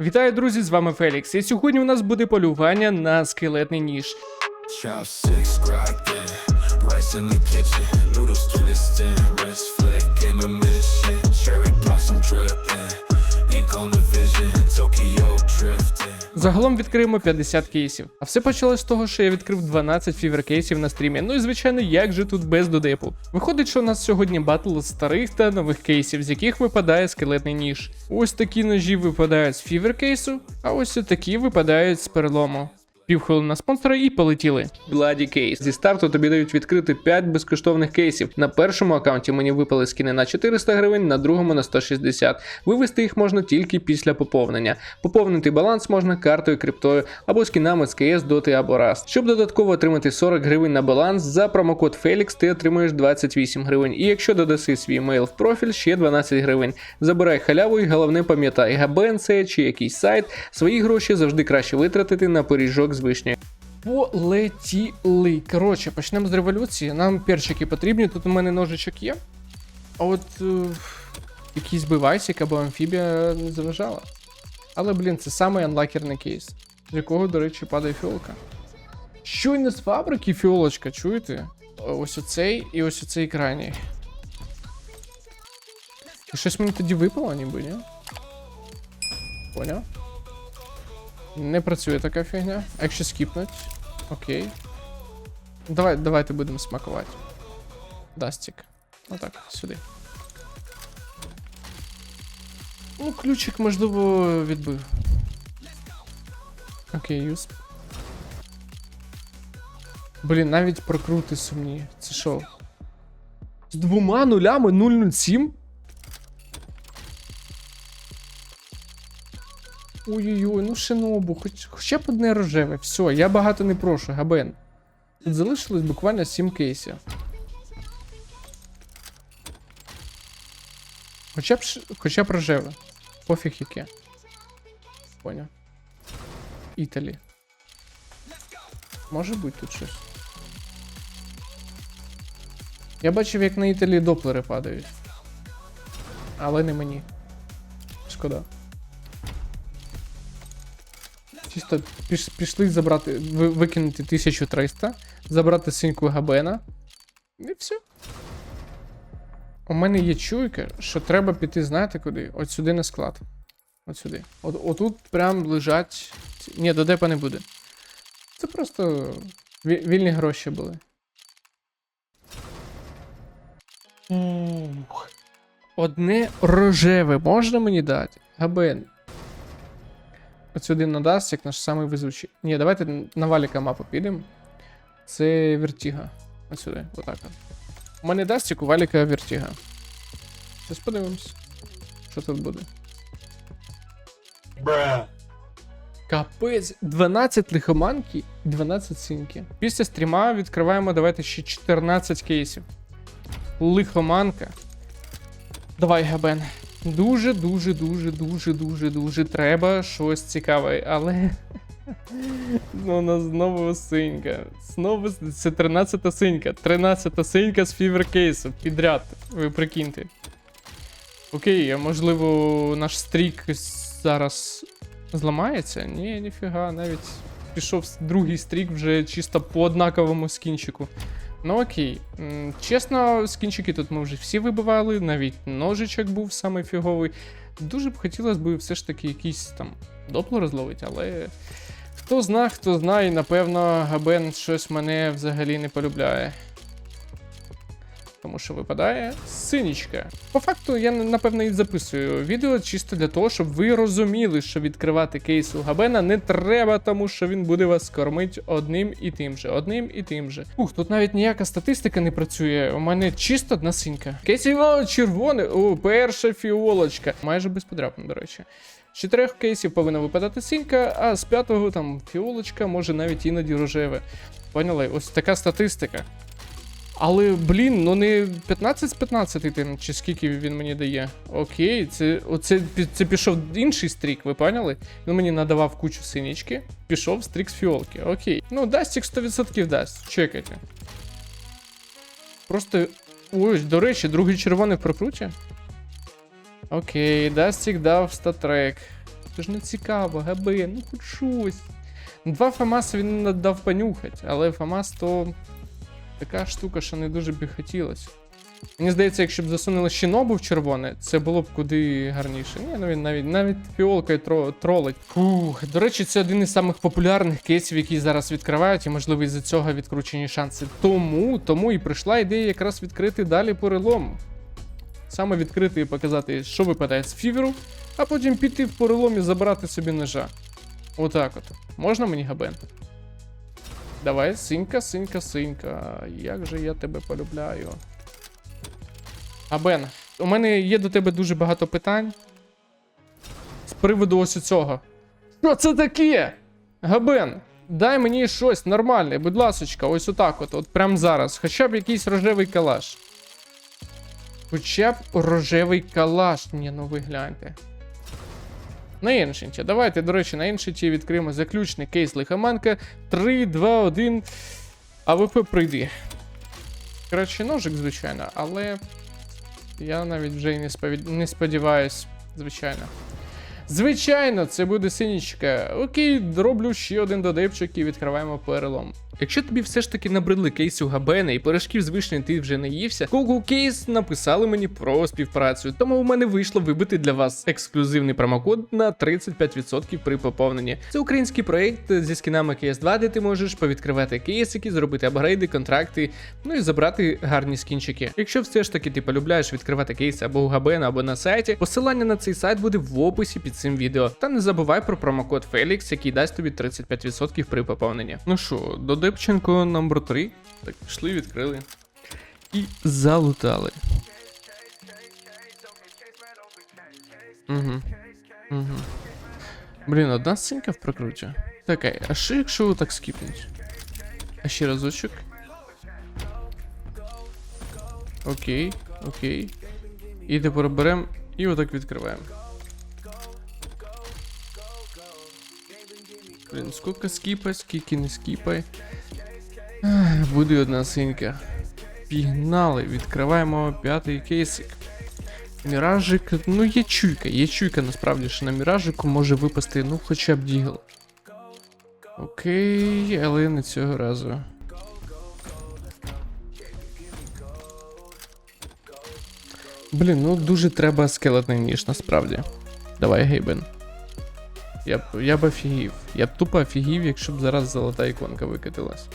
Вітаю, друзі! З вами Фелікс. І сьогодні у нас буде полювання на скелетний ніж. Загалом відкриємо 50 кейсів. А все почалось з того, що я відкрив 12 фівер кейсів на стрімі. Ну і звичайно, як же тут без додепу. Виходить, що у нас сьогодні батл з старих та нових кейсів, з яких випадає скелетний ніж. Ось такі ножі випадають з фівер кейсу, а ось такі випадають з перелому. Півхвилини на спонсора і полетіли. Бладі кейс. Зі старту тобі дають відкрити 5 безкоштовних кейсів. На першому аккаунті мені випали скини на 400 гривень, на другому на 160. Вивести їх можна тільки після поповнення. Поповнити баланс можна картою, криптою або скінами з КС, Доти або Rust. Щоб додатково отримати 40 гривень на баланс, за промокод Felix ти отримуєш 28 гривень. І якщо додаси свій мейл в профіль, ще 12 гривень. Забирай халяву і головне пам'ятай, габен це чи якийсь сайт, свої гроші завжди краще витратити на пиріжок з. Полетіли. Коротше, почнемо з революції. Нам перчики потрібні. Тут у мене ножичок є. А от е, якийсь би вайсик або амфібія не заважала. Але, блін, це самий анлакерний кейс, з якого, до речі, падає фіолка. Щойно з фабрики фіолочка, чуєте? Ось оцей і ось оцей крайній. Щось мені тоді випало, ніби, ні? Поняв? Не працює така фігня. Якщо скіпнуть? Окей. Давай, давайте будемо смакувати. Дастік. Отак, сюди. Ну, ключик, можливо, відбив. Окей, юсп. Блін, навіть прокрути сумні. Це що? З двома нулями 007? Ой-ой-ой, ну шинобу, хоч, хоча б одне рожеве. Все, я багато не прошу, габен. Тут залишилось буквально 7 кейсів. Хоча б, хоча б рожеве. Пофіг яке. Поняв. Італі. Може бути тут щось. Я бачив, як на Італії доплери падають. Але не мені. Шкода. Чисто піш, пішли забрати, ви, викинути 1300, забрати синьку Габена. І все. У мене є чуйка, що треба піти, знаєте куди? От сюди на склад. От сюди. От, отут прям лежать. Ні, до депа не буде. Це просто вільні гроші були. Одне рожеве можна мені дати? Габен. От сюди надасть, як наш самий везучий. Ні, давайте на валіка мапу підемо. Це вертіга. От сюди, отак. от. У мене дасть у валіка вертіга. Зараз подивимось. Що тут буде. Капець, 12 лихоманки і 12 синьки. Після стріма відкриваємо, давайте ще 14 кейсів. Лихоманка. Давай, Габен. Дуже, дуже, дуже, дуже, дуже, дуже треба щось цікаве, але. Ну, у нас знову синька. Знову це 13-та синька. 13-та синька з фіверкейсу. Підряд. Ви прикиньте. Окей, а можливо, наш стрік зараз зламається? Ні, ніфіга, навіть пішов другий стрік вже чисто по однаковому скінчику. Ну окей. Чесно, скінчики тут ми вже всі вибивали, навіть ножичок був саме фіговий. Дуже б хотілося б все ж таки якийсь там доплер зловити, але хто зна, хто знає, напевно, Габен щось мене взагалі не полюбляє. Тому що випадає синічка. По факту, я напевно і записую відео чисто для того, щоб ви розуміли, що відкривати кейс у Габена не треба, тому що він буде вас кормити одним і тим же, одним і тим же. Ух, тут навіть ніяка статистика не працює. У мене чисто одна синька. Кейсів о, червоне, о, перша фіолочка. Майже без подряпин, до речі. З чотирьох кейсів повинна випадати синька, а з п'ятого там фіолочка, може навіть іноді рожеве. Поняли? Ось така статистика. Але, блін, ну не 15 з 15 тим, чи скільки він мені дає. Окей, це, оце, це пішов інший стрік, ви поняли? Він мені надавав кучу синічки, пішов стрік з фіолки. Окей. Ну, дастік 100% дасть. Чекайте. Просто. Ой, до речі, другий червоний в прокруті. Окей, Дастік дав статрек. Це ж не цікаво, габи, ну хоч щось. Два Фамаса він не дав понюхати, але Фамас то така штука, що не дуже би хотілося. Мені здається, якщо б засунули Щінобу в червоне, це було б куди гарніше. Ні, ну він навіть навіть фіолкою тро, тролить. Фух, до речі, це один із самих популярних кейсів, які зараз відкривають, і можливо із-за цього відкручені шанси. Тому, тому і прийшла ідея якраз відкрити далі перелом. Саме відкрити і показати, що випадає з фіверу, а потім піти в перелом і забрати собі ножа. Отак от. Можна мені габен? Давай, синька, синька, синька. Як же я тебе полюбляю. Абен, у мене є до тебе дуже багато питань. З приводу ось цього. Що це таке? Габен, дай мені щось нормальне, будь ласочка, ось отак от, от прямо зараз. Хоча б якийсь рожевий калаш. Хоча б рожевий калаш. Ні, ну ви гляньте. На Еншенті. Давайте, до речі, на Еншенті відкриємо заключний кейс лихоманка. 3, 2, 1. АВП прийди. Коротше, ножик, звичайно, але я навіть вже і не, сподіваюсь, звичайно. Звичайно, це буде синічка. Окей, роблю ще один додепчик і відкриваємо перелом. Якщо тобі все ж таки набридли кейси у Габена і пирожків з вишні ти вже не ївся, Google Case написали мені про співпрацю, тому у мене вийшло вибити для вас ексклюзивний промокод на 35% при поповненні. Це український проект зі скінами CS2, де ти можеш повідкривати кейсики, зробити апгрейди, контракти, ну і забрати гарні скінчики. Якщо все ж таки ти полюбляєш відкривати кейси або у Габена, або на сайті, посилання на цей сайт буде в описі під цим відео. Та не забувай про промокод Felix, який дасть тобі 35% при поповненні. Ну що, до Депченко номер 3. Так, пішли, відкрили. І залутали. Угу. Угу. Блін, одна сценка в прокруті. Так, а що якщо так скіпнуть? А ще разочок. Окей, окей. І тепер беремо і отак відкриваємо. Блін, скільки скіпай, скільки не скіпай. Буде одна синька. Пігнали, відкриваємо п'ятий кейсик. Міражик, ну є чуйка, є чуйка насправді, що на міражику може випасти, ну хоча б дігл. Окей, але не цього разу. Блін, ну дуже треба скелетний ніж насправді. Давай, Гейбен. Я б, я б офігів. Я б тупо офігів, якщо б зараз золота іконка викатилась.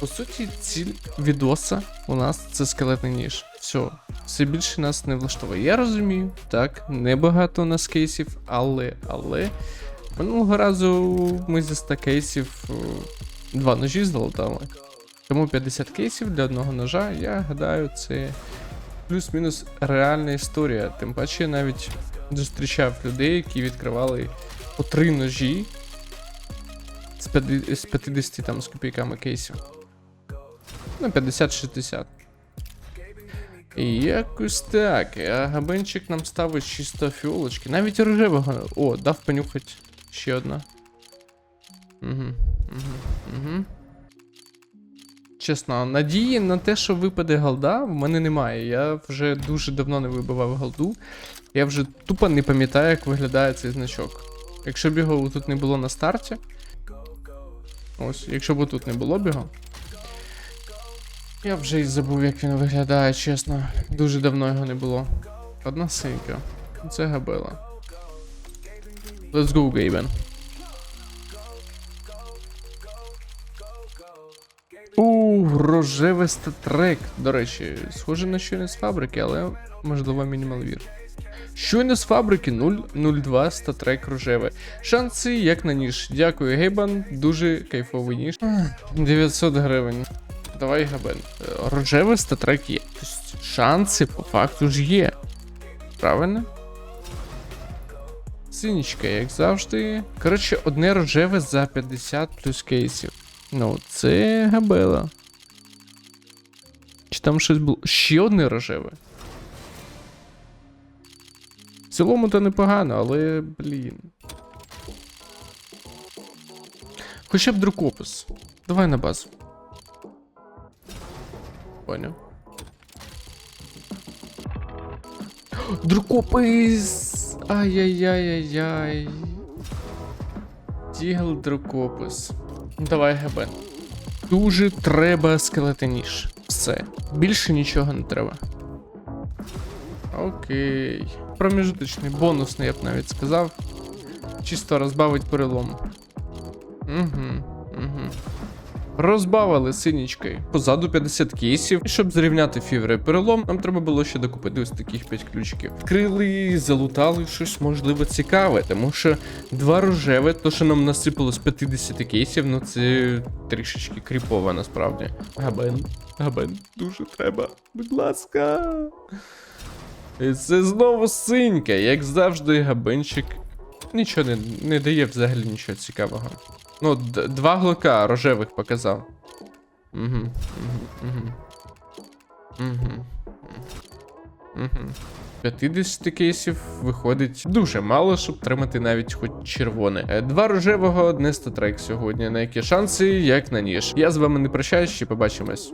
По суті, ціль відоса у нас це скелетний ніж. Все, все більше нас не влаштовує. Я розумію, так, небагато у нас кейсів, але, але. Минулого разу ми зі 100 кейсів е, два ножі золотали. Тому 50 кейсів для одного ножа, я гадаю, це плюс-мінус реальна історія. Тим паче навіть зустрічав людей, які відкривали по три ножі з 50, з 50 там з копійками кейсів. Ну, 50-60. І якось так. А габенчик нам ставить чисто фіолочки. Навіть рожевого. О, дав понюхати ще одна. Угу, угу, угу. Чесно, надії на те, що випаде голда, в мене немає. Я вже дуже давно не вибивав голду. Я вже тупо не пам'ятаю, як виглядає цей значок. Якщо б його тут не було на старті. Ось, якщо б тут не було б його. Я вже і забув, як він виглядає, чесно. Дуже давно його не було. Одна синька. Це габела. Let's go, Гейбен. У, рожевий статрек. До речі, схоже на щойно з фабрики, але можливо мінімалвір. Щойно з фабрики 002 статрек рожеве. Шанси як на ніж. Дякую, Гейбан. Дуже кайфовий ніж. 900 гривень. Давай габен. Е, Рожевий статрек є. Тобто шанси по факту ж є. Правильно? Синічка, як завжди. Коротше, одне рожеве за 50 плюс кейсів. Ну, це габела. Чи там щось було? Ще одне рожеве. Цілому то непогано, але, блін. Хоча б друкопис. Давай на базу. Поняв. Друкопис! Ай-яй-яй-яй-яй. Дігл дрокопис. Давай ГБ. Дуже треба скелетоніж. Все. Більше нічого не треба. Окей. Проміжуточний, бонусний, я б навіть сказав. Чисто розбавить перелом. Угу, угу. Розбавили синічкою. Позаду 50 кейсів. І щоб зрівняти фіври перелом, нам треба було ще докупити ось таких 5 ключиків. Вкрили, залутали щось можливо цікаве, тому що два рожеве, то що нам насипало з 50 кейсів, ну це трішечки кріпово насправді. Габен, габен, дуже треба. Будь ласка. Це знову синька, як завжди, габенчик нічого не, не дає взагалі нічого цікавого. Ну, два глока рожевих показав. Угу, угу, угу. Угу. Угу. 50 кейсів виходить дуже мало, щоб тримати навіть хоч червоне. Е, Два рожевого, одне статрек сьогодні. На які шанси, як на ніж. Я з вами не прощаюсь, ще побачимось.